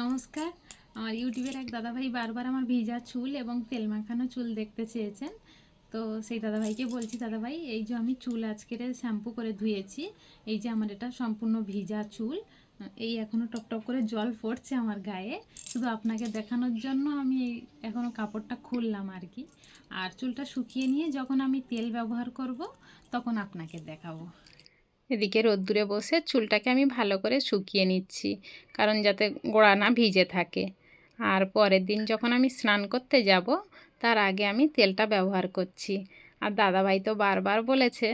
নমস্কার। আমার ইউটিউবের এক দাদাভাই বারবার আমার ভিজা চুল এবং তেল মাখানো চুল দেখতে চেয়েছেন। তো সেই দাদাভাইকে বলছি, দাদাভাই, এই যে আমি চুল আজকের শ্যাম্পু করে ধুয়েছি, এই যে আমার এটা সম্পূর্ণ ভিজা চুল, এই এখনও টপটপ করে জল পড়ছে আমার গায়ে। শুধু আপনাকে দেখানোর জন্য আমি এই এখনও কাপড়টা খুললাম আর কি। আর চুলটা শুকিয়ে নিয়ে যখন আমি তেল ব্যবহার করব, তখন আপনাকে দেখাবো। এদিকে রোদ্দুরে বসে চুলটাকে আমি ভালো করে শুকিয়ে নিচ্ছি, কারণ যাতে গোড়া না ভিজে থাকে। আর পরের দিন যখন আমি স্নান করতে যাব, তার আগে আমি তেলটা ব্যবহার করছি। আর দাদাভাই তো বারবার বলেছে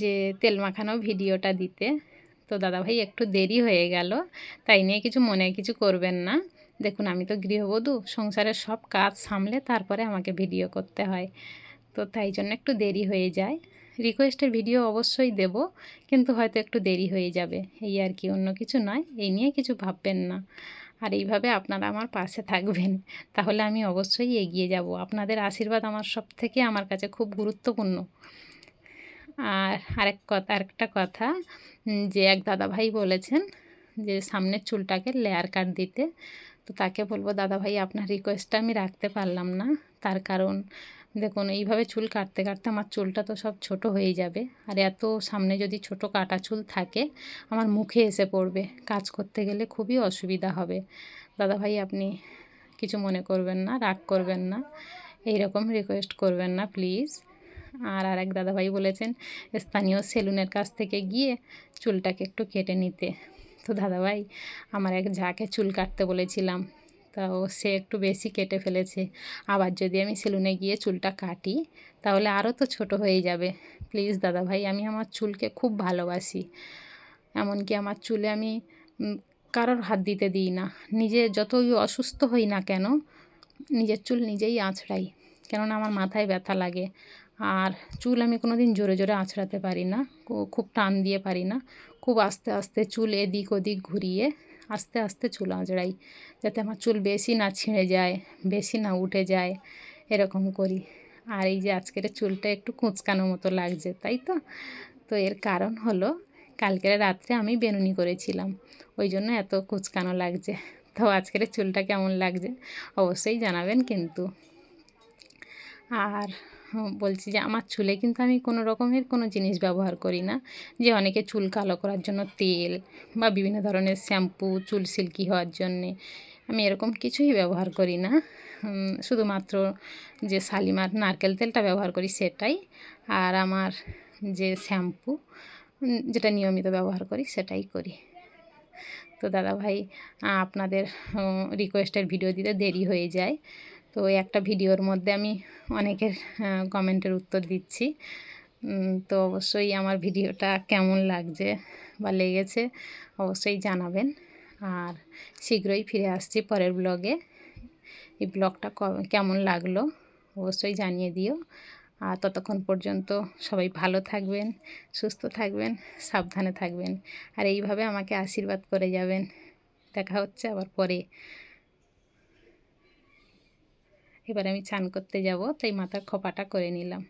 যে, তেল মাখানো ভিডিওটা দিতে। তো দাদাভাই একটু দেরি হয়ে গেল, তাই নিয়ে কিছু মনে কিছু করবেন না। দেখুন, আমি তো গৃহবধূ, সংসারের সব কাজ সামলে তারপরে আমাকে ভিডিও করতে হয়। তো তাই জন্য একটু দেরি হয়ে যায়। রিকোয়েস্টের ভিডিও অবশ্যই দেব, কিন্তু হয়তো একটু দেরি হয়ে যাবে। এই আর কি, অন্য কিছু নয়, এই নিয়ে কিছু ভাববেন না। আর এইভাবে আপনারা আমার পাশে থাকবেন, তাহলে আমি অবশ্যই এগিয়ে যাব। আপনাদের আশীর্বাদ আমার সব থেকে আমার কাছে খুব গুরুত্বপূর্ণ। আর আরেক কথা আরেকটা কথা যে এক দাদা ভাই বলেছেন যে সামনের চুলটাকে লেয়ার কাট দিতে। তো তাকে বলব দাদা ভাই আপনার রিকোয়েস্টটা আমি রাখতে পারলাম না। তার কারণ দেখুন, এইভাবে চুল কাটতে কাটতে আমার চুলটা তো সব ছোট হয়ে যাবে। আর এত সামনে যদি ছোট কাটা চুল থাকে, আমার মুখে এসে পড়বে। কাজ করতে গেলে খুবই অসুবিধা হবে। দাদা ভাই, আপনি কিছু মনে করবেন না, রাগ করবেন না এই রকম রিকোয়েস্ট করবেন না প্লিজ আর আরেক দাদাভাই বলেছেন, স্থানীয় সেলুনের কাছ থেকে গিয়ে চুলটাকে একটু কেটে নিতে। তো দাদাভাই আমার এক ঝাঁকে চুল কাটতে বলেছিলাম। তাও সে একটু বেশি কেটে ফেলেছে। আবার যদি আমি সেলুনে গিয়ে চুলটা কাটি, তাহলে আরও তো ছোট হয়ে যাবে। প্লিজ দাদা ভাই আমি আমার চুলকে খুব ভালোবাসি। এমনকি আমার চুলে আমি কারোর হাত দিতে দিই না। নিজে যতই অসুস্থ হই না কেন, নিজের চুল নিজেই আঁচড়াই। কেননা আমার মাথায় ব্যথা লাগে। আর চুল আমি কোনো দিন জোরে জোরে আঁচড়াতে পারি না। খুব টান দিয়ে পারি না। খুব আস্তে আস্তে চুল এদিক ওদিক ঘুরিয়ে আস্তে আস্তে চুল আঁচড়াই, যাতে আমার চুল বেশি না ছিঁড়ে যায়, বেশি না উঠে যায়, এরকম করি। আর এই যে আজকের চুলটা একটু কুঁচকানো মতো লাগছে, তাই তো? তো এর কারণ হলো, কালকের রাত্রে আমি বেনুনি করেছিলাম, ওই জন্য এত কুচকানো লাগছে। তো আজকের চুলটা কেমন লাগছে, অবশ্যই জানাবেন কিন্তু। আর বলছি যে আমার চুলে কিন্তু আমি কোনো রকমের কোনো জিনিস ব্যবহার করি না। যে অনেকে চুল কালো করার জন্য তেল বা বিভিন্ন ধরনের শ্যাম্পু, চুল সিল্কি হওয়ার জন্যে আমি এরকম কিছুই ব্যবহার করি না। শুধুমাত্র যে শালিমার নারকেল তেলটা ব্যবহার করি সেটাই। আর আমার যে শ্যাম্পু যেটা নিয়মিত ব্যবহার করি সেটাই করি। তো দাদাভাই আপনাদের রিকোয়েস্টের ভিডিও দিতে দেরি হয়ে যায়। তো ওই একটা ভিডিওর মধ্যে আমি অনেকের কমেন্টের উত্তর দিচ্ছি। তো অবশ্যই আমার ভিডিওটা কেমন লাগছে বা লেগেছে অবশ্যই জানাবেন। আর শীঘ্রই ফিরে আসছি পরের ব্লগে। এই ব্লগটা কেমন লাগল অবশ্যই জানিয়ে দিও। আর ততক্ষণ পর্যন্ত সবাই ভালো থাকবেন, সুস্থ থাকবেন, সাবধানে থাকবেন। আর এইভাবে আমাকে আশীর্বাদ করে যাবেন। দেখা হচ্ছে আবার পরে। এবার আমি চান করতে যাব তাই মাথার খোপাটা করে নিলাম।